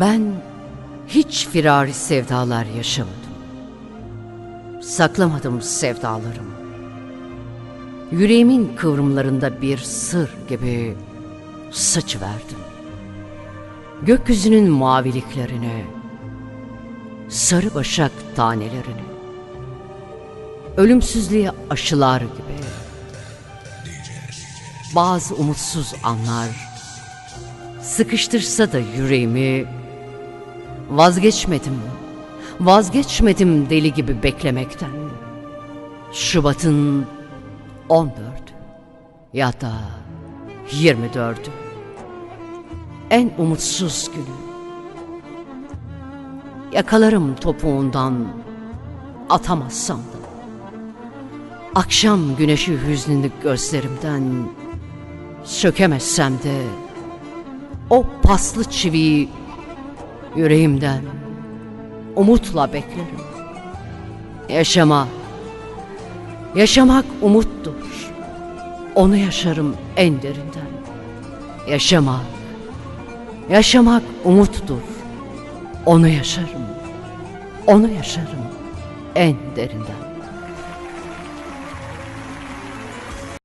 Ben hiç firari sevdalar yaşamadım. Saklamadım sevdalarımı. Yüreğimin kıvrımlarında bir sır gibi sıçıverdim. Gökyüzünün maviliklerini, sarı başak tanelerini, ölümsüzlüğe aşılar gibi, bazı umutsuz anlar, sıkıştırsa da yüreğimi, vazgeçmedim, vazgeçmedim deli gibi beklemekten. Şubat'ın 14 ya da 24 en umutsuz günü. Yakalarım topuğundan atamazsam da. Akşam güneşi hüznünü gözlerimden sökemezsem de o paslı çiviyi yüreğimden umutla beklerim. Yaşama, yaşamak umuttur. Onu yaşarım en derinden. Yaşamak, yaşamak umuttur. Onu yaşarım, onu yaşarım en derinden.